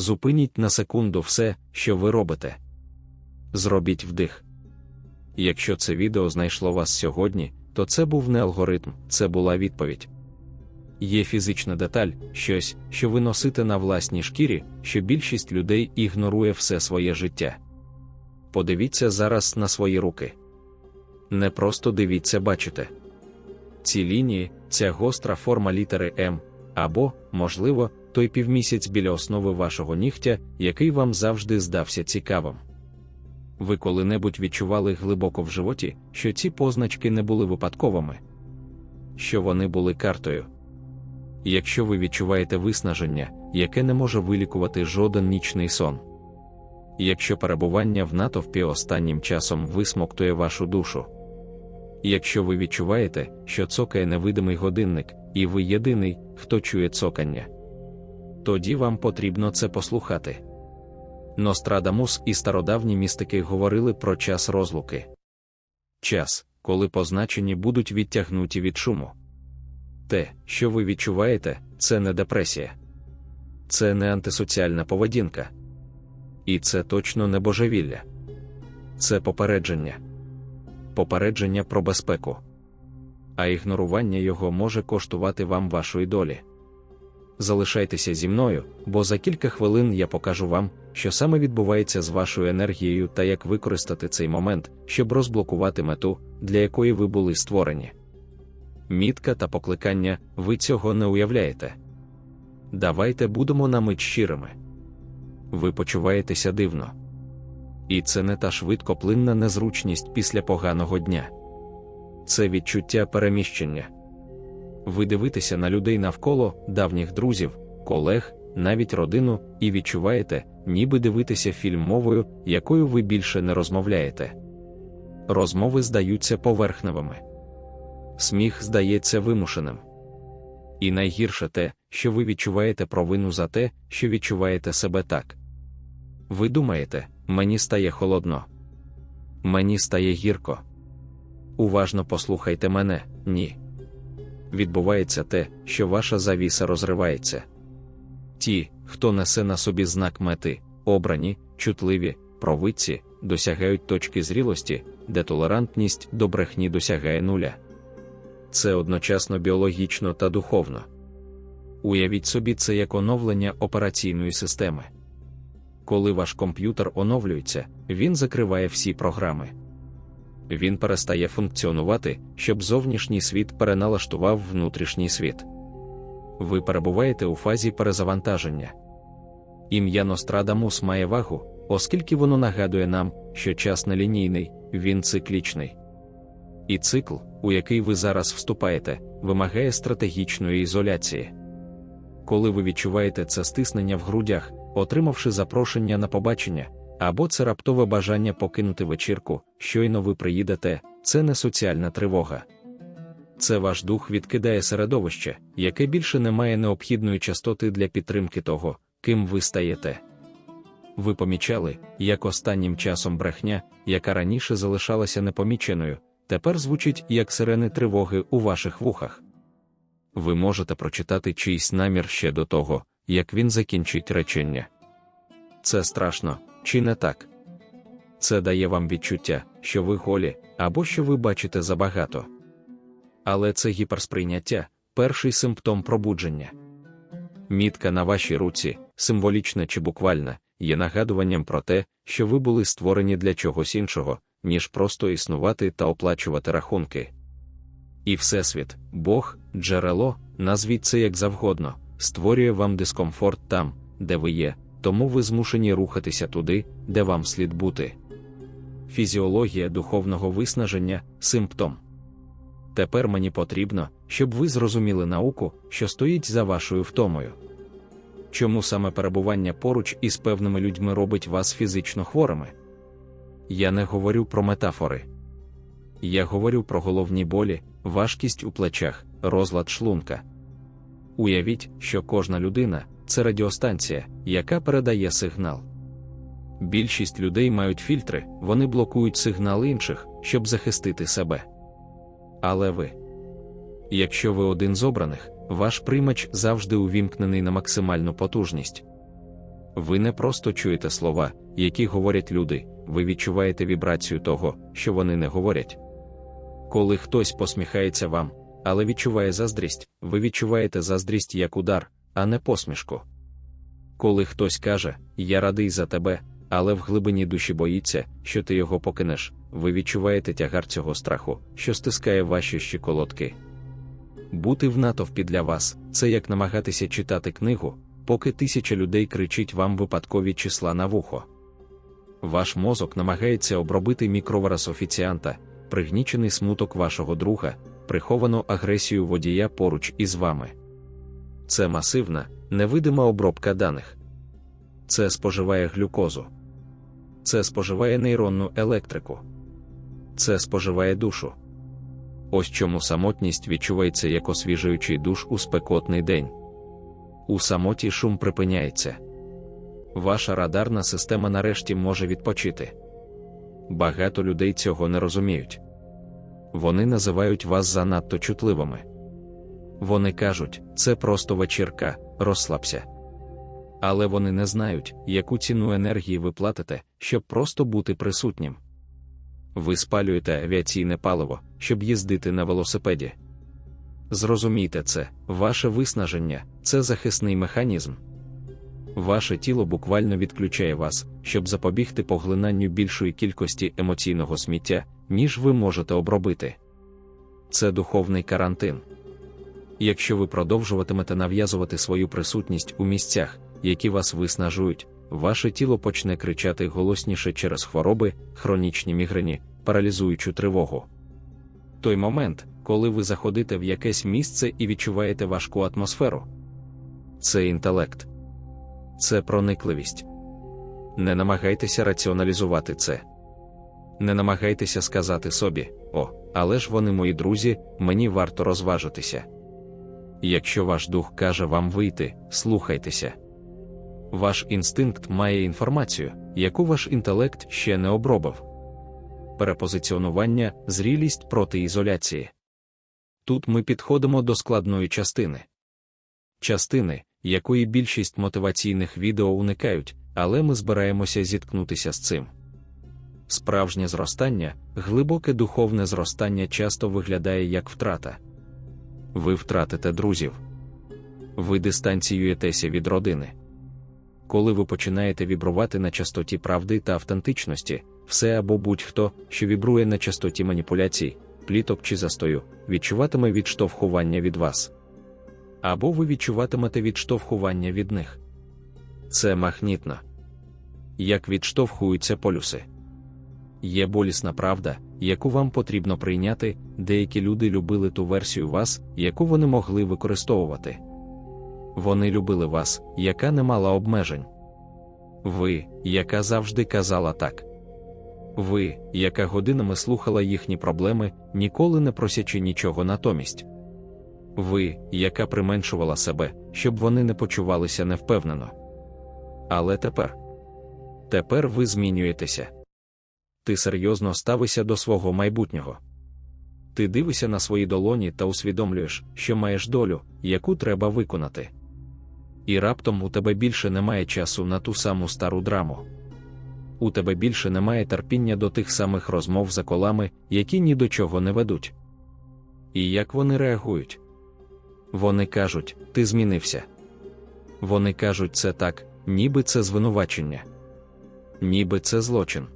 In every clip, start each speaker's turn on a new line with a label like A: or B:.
A: зупиніть на секунду все, що ви робите. Зробіть вдих. Якщо це відео знайшло вас сьогодні, то це був не алгоритм, це була відповідь. Є фізична деталь, щось, що ви носите на власній шкірі, що більшість людей ігнорує все своє життя. Подивіться зараз на свої руки. Не просто дивіться, бачите. Ці лінії, ця гостра форма літери М, або, можливо, той півмісяць біля основи вашого нігтя, який вам завжди здався цікавим. Ви коли-небудь відчували глибоко в животі, що ці позначки не були випадковими, що вони були картою. Якщо ви відчуваєте виснаження, яке не може вилікувати жоден нічний сон. Якщо перебування в натовпі останнім часом висмоктує вашу душу. Якщо ви відчуваєте, що цокає невидимий годинник, і ви єдиний, хто чує цокання, тоді вам потрібно це послухати. Нострадамус і стародавні містики говорили про час розлуки. Час, коли позначені будуть відтягнуті від шуму. Те, що ви відчуваєте, це не депресія, це не антисоціальна поведінка. І це точно не божевілля. Це попередження. Попередження про безпеку. А ігнорування його може коштувати вам вашої долі. Залишайтеся зі мною, бо за кілька хвилин я покажу вам, що саме відбувається з вашою енергією та як використати цей момент, щоб розблокувати мету, для якої ви були створені. Мітка та покликання, ви цього не уявляєте. Давайте будемо на мить щирими. Ви почуваєтеся дивно. І це не та швидкоплинна незручність після поганого дня. Це відчуття переміщення. Ви дивитеся на людей навколо, давніх друзів, колег, навіть родину, і відчуваєте, ніби дивитися фільм мовою, якою ви більше не розмовляєте. Розмови здаються поверхневими. Сміх здається вимушеним. І найгірше те, що ви відчуваєте провину за те, що відчуваєте себе так. Ви думаєте, мені стає холодно, мені стає гірко. Уважно послухайте мене, ні. Відбувається те, що ваша завіса розривається. Ті, хто несе на собі знак мети, обрані, чутливі, провидці, досягають точки зрілості, де толерантність до брехні досягає нуля. Це одночасно біологічно та духовно. Уявіть собі це як оновлення операційної системи. Коли ваш комп'ютер оновлюється, він закриває всі програми. Він перестає функціонувати, щоб зовнішній світ переналаштував внутрішній світ. Ви перебуваєте у фазі перезавантаження. Ім'я Нострадамус має вагу, оскільки воно нагадує нам, що час нелінійний, він циклічний. І цикл, у який ви зараз вступаєте, вимагає стратегічної ізоляції. Коли ви відчуваєте це стиснення в грудях, отримавши запрошення на побачення, або це раптове бажання покинути вечірку, щойно ви приїдете, це не соціальна тривога. Це ваш дух відкидає середовище, яке більше не має необхідної частоти для підтримки того, ким ви стаєте. Ви помічали, як останнім часом брехня, яка раніше залишалася непоміченою, тепер звучить як сирени тривоги у ваших вухах. Ви можете прочитати чийсь намір ще до того, як він закінчить речення. Це страшно, чи не так? Це дає вам відчуття, що ви голі, або що ви бачите забагато. Але це гіперсприйняття, перший симптом пробудження. Мітка на вашій руці, символічна чи буквальна, є нагадуванням про те, що ви були створені для чогось іншого, ніж просто існувати та оплачувати рахунки. І Всесвіт, Бог, джерело, назвіть це як завгодно, створює вам дискомфорт там, де ви є, тому ви змушені рухатися туди, де вам слід бути. Фізіологія духовного виснаження симптом. Тепер мені потрібно, щоб ви зрозуміли науку, що стоїть за вашою втомою. Чому саме перебування поруч із певними людьми робить вас фізично хворими? Я не говорю про метафори. Я говорю про головні болі, важкість у плечах, розлад шлунка. Уявіть, що кожна людина це радіостанція, яка передає сигнал. Більшість людей мають фільтри, вони блокують сигнал інших, щоб захистити себе. Але ви, якщо ви один з обраних, ваш приймач завжди увімкнений на максимальну потужність. Ви не просто чуєте слова, які говорять люди, ви відчуваєте вібрацію того, що вони не говорять. Коли хтось посміхається вам, але відчуває заздрість, ви відчуваєте заздрість як удар, а не посмішку. Коли хтось каже, Я радий за тебе, але в глибині душі боїться, що ти його покинеш, ви відчуваєте тягар цього страху, що стискає ваші щиколотки. Бути в натовпі для вас це як намагатися читати книгу, поки тисяча людей кричить вам випадкові числа на вухо. Ваш мозок намагається обробити мікровираз офіціанта, пригнічений смуток вашого друга, приховану агресію водія поруч із вами. Це масивна, невидима обробка даних. Це споживає глюкозу. Це споживає нейронну електрику. Це споживає душу. Ось чому самотність відчувається як освіжуючий душ у спекотний день. У самоті шум припиняється. Ваша радарна система нарешті може відпочити. Багато людей цього не розуміють. Вони називають вас занадто чутливими. Вони кажуть, це просто вечірка, розслабся. Але вони не знають, яку ціну енергії ви платите, щоб просто бути присутнім. Ви спалюєте авіаційне паливо, щоб їздити на велосипеді. Зрозумійте це, ваше виснаження це захисний механізм. Ваше тіло буквально відключає вас, щоб запобігти поглинанню більшої кількості емоційного сміття, ніж ви можете обробити. Це духовний карантин. Якщо ви продовжуватимете нав'язувати свою присутність у місцях, які вас виснажують, ваше тіло почне кричати голосніше через хвороби, хронічні мігрені, паралізуючу тривогу. Той момент, коли ви заходите в якесь місце і відчуваєте важку атмосферу. Це інтелект, це проникливість. Не намагайтеся раціоналізувати це. Не намагайтеся сказати собі, о, але ж вони мої друзі, мені варто розважитися. Якщо ваш дух каже вам вийти, слухайтеся. Ваш інстинкт має інформацію, яку ваш інтелект ще не обробив. Перепозиціонування, зрілість проти ізоляції. Тут ми підходимо до складної частини. Частини, якої більшість мотиваційних відео уникають, але ми збираємося зіткнутися з цим. Справжнє зростання, глибоке духовне зростання часто виглядає як втрата. Ви втратите друзів. Ви дистанціюєтеся від родини. Коли ви починаєте вібрувати на частоті правди та автентичності, все або будь-хто, що вібрує на частоті маніпуляцій, пліток чи застою, відчуватиме відштовхування від вас. Або ви відчуватимете відштовхування від них. Це магнітно. Як відштовхуються полюси. Є болісна правда, яку вам потрібно прийняти, деякі люди любили ту версію вас, яку вони могли використовувати. Вони любили вас, яка не мала обмежень. Ви, яка завжди казала так. Ви, яка годинами слухала їхні проблеми, ніколи не просячи нічого натомість. Ви, яка применшувала себе, щоб вони не почувалися невпевнено. Але тепер Тепер ви змінюєтеся. Ти серйозно ставишся до свого майбутнього. Ти дивишся на свої долоні та усвідомлюєш, що маєш долю, яку треба виконати. І раптом у тебе більше немає часу на ту саму стару драму. У тебе більше немає терпіння до тих самих розмов за колами, які ні до чого не ведуть. І як вони реагують? Вони кажуть, ти змінився. Вони кажуть це так, ніби це звинувачення, ніби це злочин.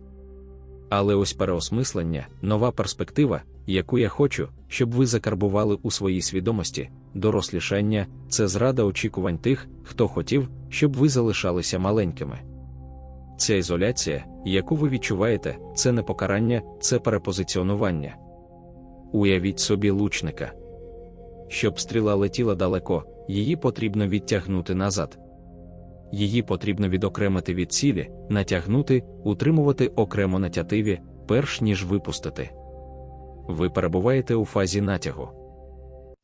A: Але ось переосмислення, нова перспектива, яку я хочу, щоб ви закарбували у своїй свідомості, дорослішання це зрада очікувань тих, хто хотів, щоб ви залишалися маленькими. Ця ізоляція, яку ви відчуваєте, це не покарання, це перепозиціонування. Уявіть собі лучника. Щоб стріла летіла далеко, її потрібно відтягнути назад. Її потрібно відокремити від цілі, натягнути, утримувати окремо на тятиві, перш ніж випустити. Ви перебуваєте у фазі натягу.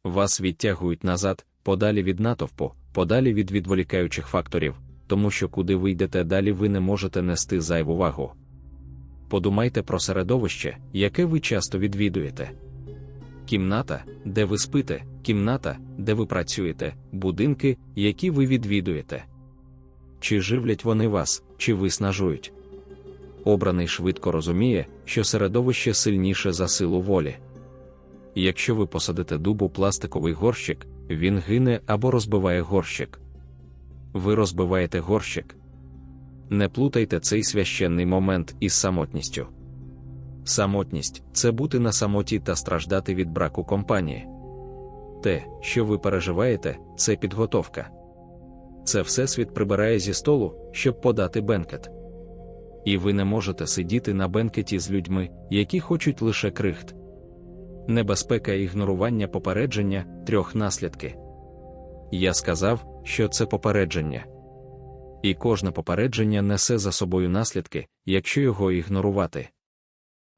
A: Вас відтягують назад, подалі від натовпу, подалі від відволікаючих факторів, тому що куди ви йдете далі, ви не можете нести зайву вагу. Подумайте про середовище, яке ви часто відвідуєте. Кімната, де ви спите, кімната, де ви працюєте, будинки, які ви відвідуєте. Чи живлять вони вас, чи виснажують. Обраний швидко розуміє, що середовище сильніше за силу волі. Якщо ви посадите дубу пластиковий горщик, він гине або розбиває горщик. Ви розбиваєте горщик. Не плутайте цей священний момент із самотністю. Самотність це бути на самоті та страждати від браку компанії. Те, що ви переживаєте, це підготовка. Це Всесвіт прибирає зі столу, щоб подати бенкет. І ви не можете сидіти на бенкеті з людьми, які хочуть лише крихт. Небезпека ігнорування попередження трьох наслідки. Я сказав, що це попередження. І кожне попередження несе за собою наслідки, якщо його ігнорувати.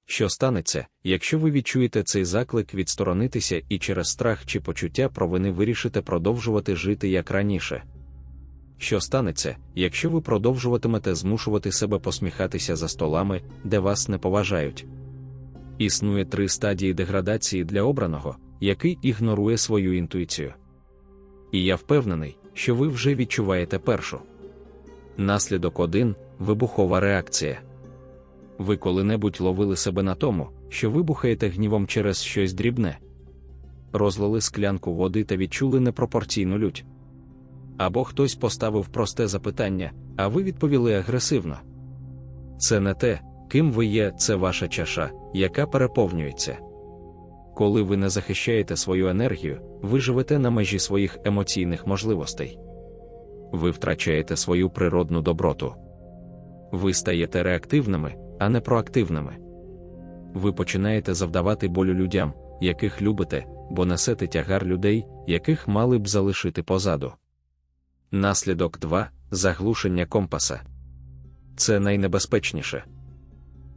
A: Що станеться, якщо ви відчуєте цей заклик відсторонитися і через страх чи почуття провини вирішите продовжувати жити як раніше? Що станеться, якщо ви продовжуватимете змушувати себе посміхатися за столами, де вас не поважають? Існує три стадії деградації для обраного, який ігнорує свою інтуїцію. І я впевнений, що ви вже відчуваєте першу. Наслідок один вибухова реакція. Ви коли-небудь ловили себе на тому, що вибухаєте гнівом через щось дрібне, розлили склянку води та відчули непропорційну лють. Або хтось поставив просте запитання, а ви відповіли агресивно. Це не те, ким ви є, це ваша чаша, яка переповнюється. Коли ви не захищаєте свою енергію, ви живете на межі своїх емоційних можливостей. Ви втрачаєте свою природну доброту. Ви стаєте реактивними, а не проактивними. Ви починаєте завдавати болю людям, яких любите, бо несете тягар людей, яких мали б залишити позаду. Наслідок 2. заглушення компаса. Це найнебезпечніше.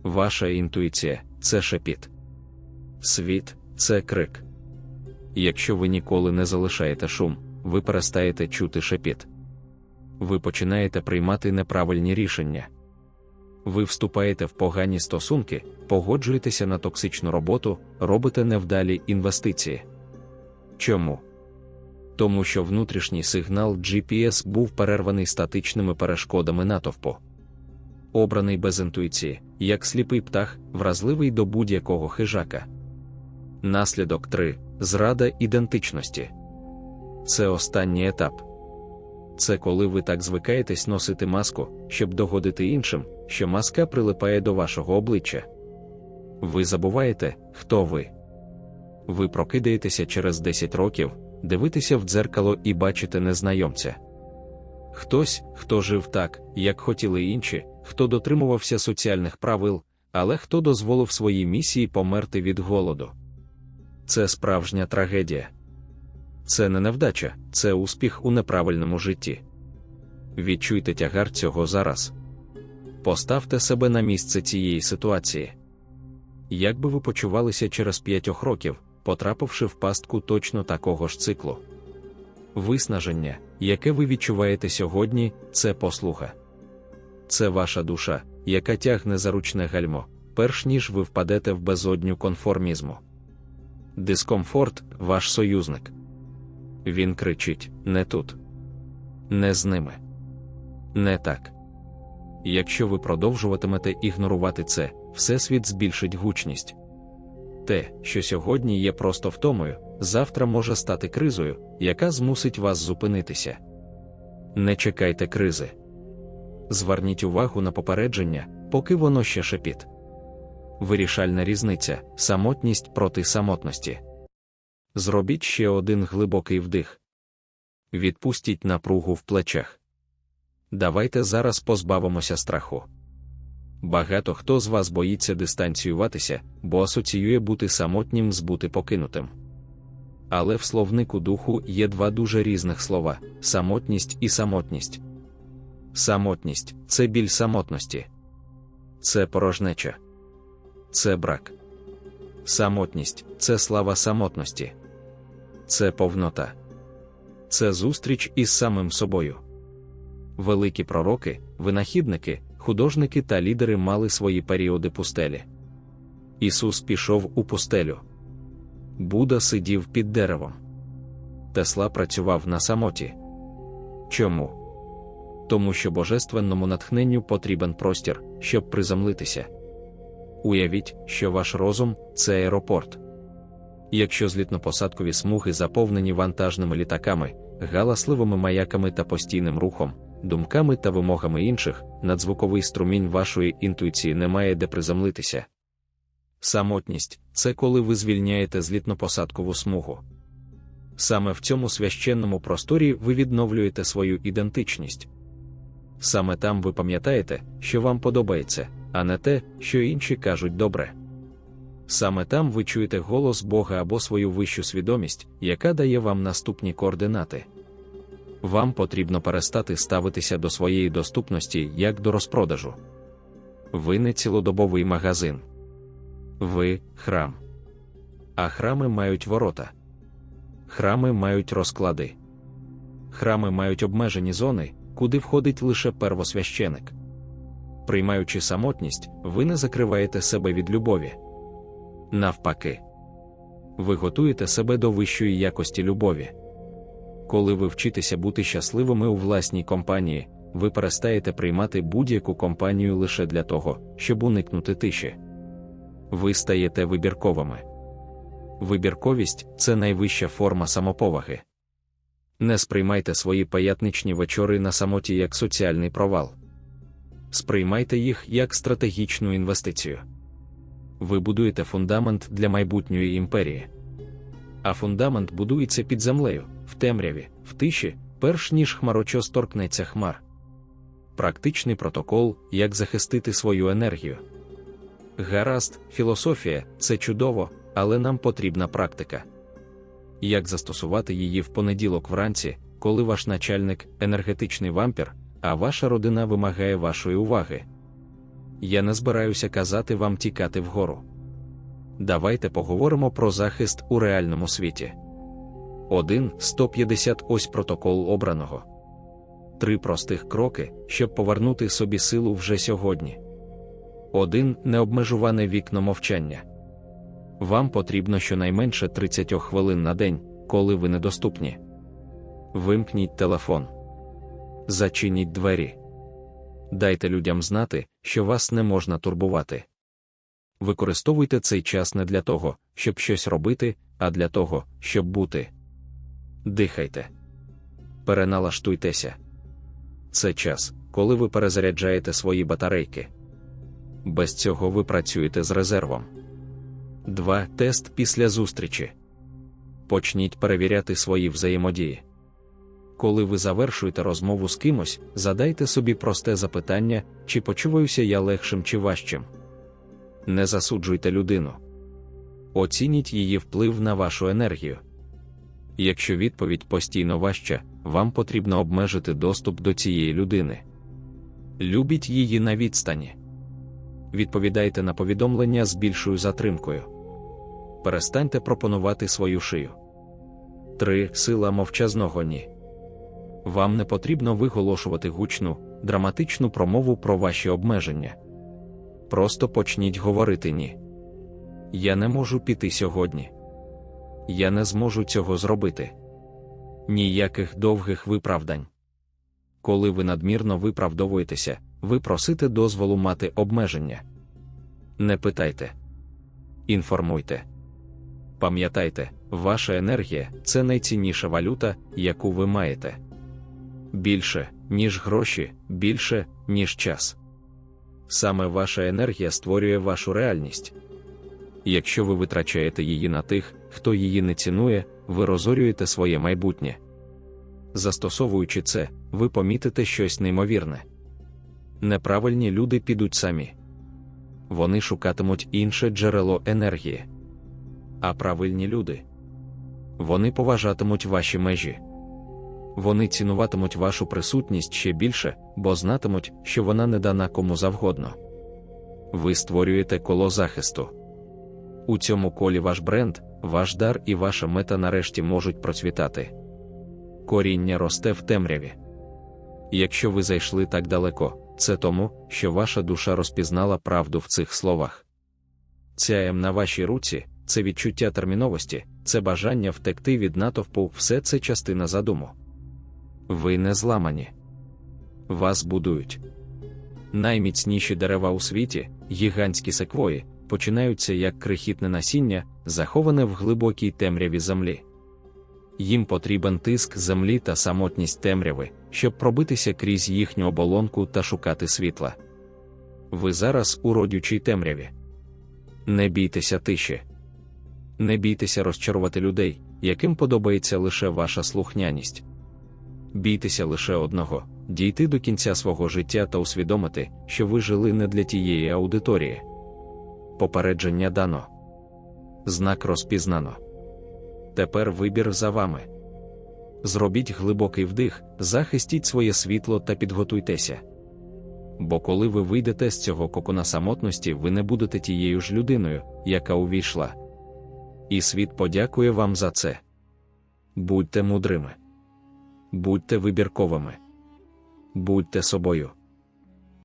A: Ваша інтуїція це шепіт. Світ це крик. Якщо ви ніколи не залишаєте шум, ви перестаєте чути шепіт. Ви починаєте приймати неправильні рішення. Ви вступаєте в погані стосунки, погоджуєтеся на токсичну роботу, робите невдалі інвестиції. Чому? Тому що внутрішній сигнал GPS був перерваний статичними перешкодами натовпу. Обраний без інтуїції, як сліпий птах, вразливий до будь-якого хижака. Наслідок 3. Зрада ідентичності. Це останній етап. Це коли ви так звикаєтесь носити маску, щоб догодити іншим, що маска прилипає до вашого обличчя. Ви забуваєте, хто ви. Ви прокидаєтеся через 10 років, дивитеся в дзеркало і бачите незнайомця. Хтось, хто жив так, як хотіли інші, хто дотримувався соціальних правил, але хто дозволив своїй місії померти від голоду. Це справжня трагедія. Це не невдача, це успіх у неправильному житті. Відчуйте тягар цього зараз. Поставте себе на місце цієї ситуації. Як би ви почувалися через п'ятьох років, потрапивши в пастку точно такого ж циклу? Виснаження, яке ви відчуваєте сьогодні, це послуга. Це ваша душа, яка тягне за ручне гальмо, перш ніж ви впадете в безодню конформізму. Дискомфорт ваш союзник. Він кричить: не тут, не з ними, не так. Якщо ви продовжуватимете ігнорувати це, Всесвіт збільшить гучність. Те, що сьогодні є просто втомою, завтра може стати кризою, яка змусить вас зупинитися. Не чекайте кризи. Зверніть увагу на попередження, поки воно ще шепіт. Вирішальна різниця самотність проти самотності. Зробіть ще один глибокий вдих. Відпустіть напругу в плечах. Давайте зараз позбавимося страху. Багато хто з вас боїться дистанціюватися, бо асоціює бути самотнім з бути покинутим. Але в словнику духу є два дуже різних слова самотність і самотність. Самотність це біль самотності, це порожнеча, це брак. Самотність це слава самотності, це повнота, це зустріч із самим собою. Великі пророки, винахідники, художники та лідери мали свої періоди пустелі. Ісус пішов у пустелю. Буда сидів під деревом. Тесла працював на самоті. Чому? Тому що божественному натхненню потрібен простір, щоб приземлитися. Уявіть, що ваш розум це аеропорт. Якщо злітно-посадкові смуги заповнені вантажними літаками, галасливими маяками та постійним рухом, думками та вимогами інших, надзвуковий струмінь вашої інтуїції не має де приземлитися. Самотність це коли ви звільняєте злітно-посадкову смугу. Саме в цьому священному просторі ви відновлюєте свою ідентичність. Саме там ви пам'ятаєте, що вам подобається, а не те, що інші кажуть добре. Саме там ви чуєте голос Бога або свою вищу свідомість, яка дає вам наступні координати. Вам потрібно перестати ставитися до своєї доступності як до розпродажу. Ви не цілодобовий магазин. Ви храм. А храми мають ворота. Храми мають розклади. Храми мають обмежені зони, куди входить лише первосвященик. Приймаючи самотність, ви не закриваєте себе від любові. Навпаки, ви готуєте себе до вищої якості любові. Коли ви вчитеся бути щасливими у власній компанії, ви перестаєте приймати будь-яку компанію лише для того, щоб уникнути тиші. Ви стаєте вибірковими. Вибірковість це найвища форма самоповаги. Не сприймайте свої паятничні вечори на самоті як соціальний провал. Сприймайте їх як стратегічну інвестицію. Ви будуєте фундамент для майбутньої імперії. А фундамент будується під землею, в темряві, в тиші, перш ніж хмарочос торкнеться хмар. Практичний протокол, як захистити свою енергію. Гаразд, філософія це чудово, але нам потрібна практика. Як застосувати її в понеділок вранці, коли ваш начальник енергетичний вампір, а ваша родина вимагає вашої уваги? Я не збираюся казати вам тікати вгору. Давайте поговоримо про захист у реальному світі. 1. 150 ось протокол обраного. Три простих кроки, щоб повернути собі силу вже сьогодні. 1. Необмежуване вікно мовчання. Вам потрібно щонайменше 30 хвилин на день, коли ви недоступні. Вимкніть телефон. Зачиніть двері. Дайте людям знати, що вас не можна турбувати. Використовуйте цей час не для того, щоб щось робити, а для того, щоб бути. Дихайте. Переналаштуйтеся. Це час, коли ви перезаряджаєте свої батарейки. Без цього ви працюєте з резервом. 2. Тест після зустрічі. Почніть перевіряти свої взаємодії. Коли ви завершуєте розмову з кимось, задайте собі просте запитання, чи почуваюся я легшим чи важчим. Не засуджуйте людину. Оцініть її вплив на вашу енергію. Якщо відповідь постійно важча, вам потрібно обмежити доступ до цієї людини. Любіть її на відстані. Відповідайте на повідомлення з більшою затримкою. Перестаньте пропонувати свою шию. 3. Сила мовчазного ні. Вам не потрібно виголошувати гучну, драматичну промову про ваші обмеження. Просто почніть говорити ні. Я не можу піти сьогодні. Я не зможу цього зробити. Ніяких довгих виправдань. Коли ви надмірно виправдовуєтеся, ви просите дозволу мати обмеження. Не питайте. Інформуйте. Пам'ятайте, ваша енергія це найцінніша валюта, яку ви маєте. Більше, ніж гроші, більше, ніж час. Саме ваша енергія створює вашу реальність. Якщо ви витрачаєте її на тих, хто її не цінує, ви розорюєте своє майбутнє. Застосовуючи це, ви помітите щось неймовірне. Неправильні люди підуть самі. Вони шукатимуть інше джерело енергії. А правильні люди вони поважатимуть ваші межі. Вони цінуватимуть вашу присутність ще більше, бо знатимуть, що вона не дана кому завгодно. Ви створюєте коло захисту. У цьому колі ваш бренд, ваш дар і ваша мета нарешті можуть процвітати. Коріння росте в темряві. Якщо ви зайшли так далеко, це тому, що ваша душа розпізнала правду в цих словах. Ця М на вашій руці це відчуття терміновості, це бажання втекти від натовпу, все це частина задуму. Ви не зламані. вас будують. Найміцніші дерева у світі, гігантські секвої, починаються як крихітне насіння, заховане в глибокій темряві землі. Їм потрібен тиск землі та самотність темряви, щоб пробитися крізь їхню оболонку та шукати світла. Ви зараз у родючій темряві. Не бійтеся тиші. Не бійтеся розчарувати людей, яким подобається лише ваша слухняність. Бійтеся лише одного дійти до кінця свого життя та усвідомити, що ви жили не для тієї аудиторії. Попередження дано. Знак розпізнано. Тепер вибір за вами. Зробіть глибокий вдих, захистіть своє світло та підготуйтеся. Бо коли ви вийдете з цього кокона самотності, ви не будете тією ж людиною, яка увійшла. І світ подякує вам за це. Будьте мудрими, будьте вибірковими, будьте собою.